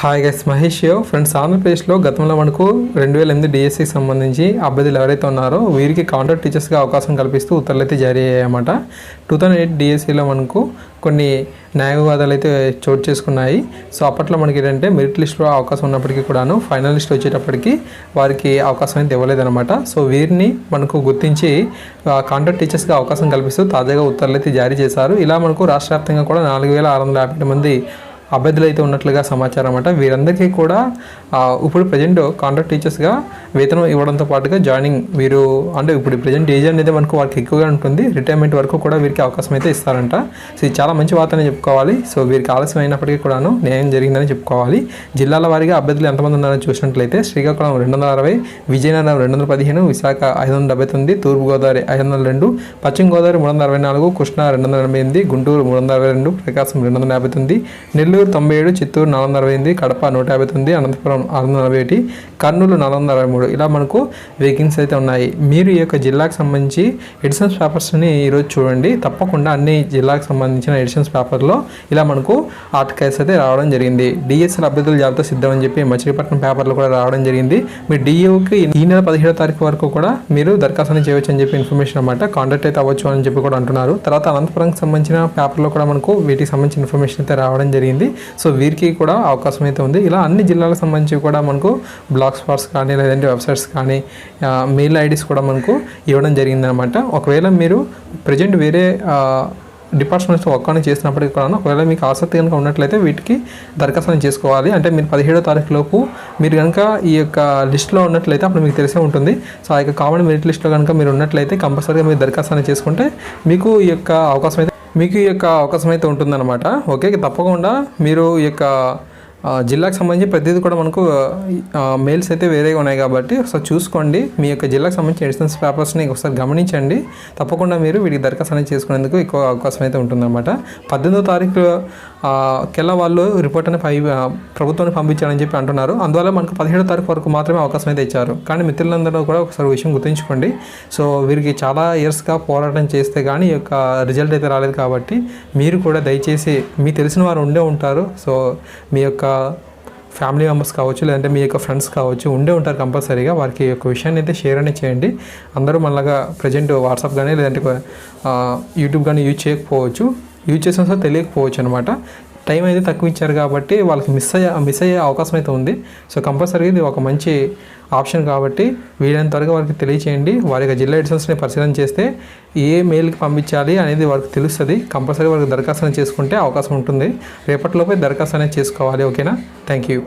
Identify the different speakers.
Speaker 1: Hi guys Mahesh యో friends ఆంధ్రప్రదేశ్లో గతంలో మనకు రెండు వేల ఎనిమిది డిఎస్సికి సంబంధించి అభ్యర్థులు ఎవరైతే ఉన్నారో వీరికి కాంట్రాక్ట్ టీచర్స్గా అవకాశం కల్పిస్తూ ఉత్తర్వులు అయితే జారీ అయ్యాయన్నమాట. టూ థౌజండ్ ఎయిట్ డిఎస్సిలో మనకు కొన్ని న్యాయవాదాలు అయితే చోటు చేసుకున్నాయి. సో అప్పట్లో మనకి ఏంటంటే మెరిట్ లిస్ట్లో అవకాశం ఉన్నప్పటికీ కూడాను ఫైనల్ లిస్ట్ వచ్చేటప్పటికి వారికి అవకాశం అయితే ఇవ్వలేదన్నమాట. సో వీరిని మనకు గుర్తించి కాంట్రాక్ట్ టీచర్స్గా అవకాశం కల్పిస్తూ తాజాగా ఉత్తర్వులు అయితే జారీ చేశారు. ఇలా మనకు రాష్ట్ర వ్యాప్తంగా కూడా నాలుగు వేల ఆరు వందల యాభై మంది అభ్యర్థులు అయితే ఉన్నట్లుగా సమాచారం అనమాట వీరందరికీ కూడా ఇప్పుడు ప్రజెంట్ కాంట్రాక్ట్ టీచర్స్గా వేతనం ఇవ్వడంతో పాటుగా జాయినింగ్ వీరు అంటే ఇప్పుడు ప్రజెంట్ ఏజ్ అనేది మనకు వారికి ఎక్కువగా ఉంటుంది. రిటైర్మెంట్ వరకు కూడా వీరికి అవకాశం అయితే ఇస్తారంట. సో ఇది చాలా మంచి వార్తనే చెప్పుకోవాలి. సో వీరికి ఆలస్యం అయినప్పటికీ కూడాను న్యాయం జరిగిందని చెప్పుకోవాలి. జిల్లాల వారీగా అభ్యర్థులు ఎంతమంది ఉన్నారో చూసినట్లయితే శ్రీకాకుళం రెండు వందల అరవై విజయనగరం రెండు వందల పదిహేను విశాఖ ఐదు వందల డెబ్బై తొమ్మిది తూర్పుగోదావరి ఐదు వందల రెండు పశ్చిమ గోదావరి మూడు వందల అరవై నాలుగు కృష్ణా రెండు వందల ఎనభై ఎనిమిది గుంటూరు మూడు వందల అరవై రెండు ప్రకాశం రెండు వందల యాభై తొమ్మిది నెల్లూరు తొంభై ఏడు చిత్తూరు నాలుగు వందల అరవై ఎనిమిది కడప నూట యాభై తొమ్మిది అనంతపురం ఆరు వందల నలభై ఒకటి కర్నూలు నాలుగు వందల అరవై మూడు ఇలా మనకు వేకెన్సీ అయితే ఉన్నాయి. మీరు ఈ యొక్క జిల్లాకు సంబంధించి ఎడిషన్స్ పేపర్స్ని ఈరోజు చూడండి. తప్పకుండా అన్ని జిల్లాకు సంబంధించిన ఎడిషన్స్ పేపర్లో ఇలా మనకు ఆర్టికల్స్ అయితే రావడం జరిగింది. డిఎస్ఎల్ అభ్యర్థుల జాబితా సిద్ధం అని చెప్పి మచిలీపట్నం పేపర్లో కూడా రావడం జరిగింది. మీ డిఓకి ఈ నెల పదిహేడో తారీఖు వరకు కూడా మీరు దరఖాస్తు చేయవచ్చు అని చెప్పి ఇన్ఫర్మేషన్ అనమాట కాంటాక్ట్ అయితే అవ్వచ్చు అని చెప్పి కూడా అంటున్నారు. తర్వాత అనంతపురంకి సంబంధించిన పేపర్లో కూడా మనకు వీటికి సంబంధించిన ఇన్ఫర్మేషన్ అయితే రావడం జరిగింది. సో వీరికి కూడా అవకాశం అయితే ఉంది. ఇలా అన్ని జిల్లాలకు సంబంధించి కూడా మనకు బ్లాక్ స్పాట్స్ కానీ లేదంటే వెబ్సైట్స్ కానీ మెయిల్ ఐడీస్ కూడా మనకు ఇవ్వడం జరిగిందనమాట. ఒకవేళ మీరు ప్రజెంట్ వేరే డిపార్ట్మెంట్స్ ఒక్కని చేసినప్పటికీ కూడా ఒకవేళ మీకు ఆసక్తి కనుక ఉన్నట్లయితే వీటికి దరఖాస్తు చేసుకోవాలి. అంటే మీరు పదిహేడో తారీఖు లోపు మీరు కనుక ఈ యొక్క లిస్ట్లో ఉన్నట్లయితే అప్పుడు మీకు తెలిసే ఉంటుంది. సో ఆ యొక్క కామన్ మెరిట్ లిస్ట్లో కనుక మీరు ఉన్నట్లయితే కంపల్సరీగా మీరు దరఖాస్తు చేసుకుంటే మీకు ఈ యొక్క అవకాశం అయితే మీకు ఈ యొక్క అవకాశం అయితే ఉంటుందన్నమాట. ఓకే తప్పకుండా మీరు ఈ యొక్క జిల్లాకు సంబంధించి ప్రతిదీ కూడా మనకు మెయిల్స్ అయితే వేరేగా ఉన్నాయి కాబట్టి ఒకసారి చూసుకోండి. మీ యొక్క జిల్లాకు సంబంధించిన ఎడిషన్స్ పేపర్స్ని ఒకసారి గమనించండి. తప్పకుండా మీరు వీటికి దరఖాస్తు అనేది చేసుకునేందుకు ఎక్కువ అవకాశం అయితే ఉంటుందన్నమాట. పద్దెనిమిదో తారీఖు కెల్లా వాళ్ళు రిపోర్ట్ అని పై ప్రభుత్వాన్ని పంపించారని చెప్పి అంటున్నారు. అందువల్ల మనకు పదిహేడో తారీఖు వరకు మాత్రమే అవకాశం అయితే ఇచ్చారు. కానీ మిత్రులందరూ కూడా ఒకసారి విషయం గుర్తుంచుకోండి. సో వీరికి చాలా ఇయర్స్గా పోరాటం చేస్తే కానీ ఈ యొక్క రిజల్ట్ అయితే రాలేదు కాబట్టి మీరు కూడా దయచేసి మీ తెలిసిన వారు ఉండే ఉంటారు. సో మీ యొక్క ఫ్యామిలీ మెంబర్స్ కావచ్చు లేదంటే మీ యొక్క ఫ్రెండ్స్ కావచ్చు ఉండే ఉంటారు కంపల్సరీగా. వారికి యొక్క విషయాన్ని అయితే షేర్ అనేది చేయండి. అందరూ మనలాగా ప్రజెంట్ వాట్సాప్ కానీ లేదంటే యూట్యూబ్ కానీ యూజ్ చేయకపోవచ్చు. యూజ్ చేసిన సార్ తెలియకపోవచ్చు అనమాట టైం అయితే తక్కువ ఇచ్చారు కాబట్టి వాళ్ళకి మిస్ అయ్యే మిస్ అయ్యే అవకాశం అయితే ఉంది. సో కంపల్సరీ ఇది ఒక మంచి ఆప్షన్ కాబట్టి వీలైనంత త్వరగా వారికి తెలియచేయండి. వారి యొక్క జిల్లా ఎడిషన్స్ని పరిశీలన చేస్తే ఏ మెయిల్కి పంపించాలి అనేది వారికి తెలుస్తుంది. కంపల్సరీ వారికి దరఖాస్తు చేసుకుంటే అవకాశం ఉంటుంది. రేపటిలోపే దరఖాస్తు అనేది చేసుకోవాలి. ఓకేనా? Thank you.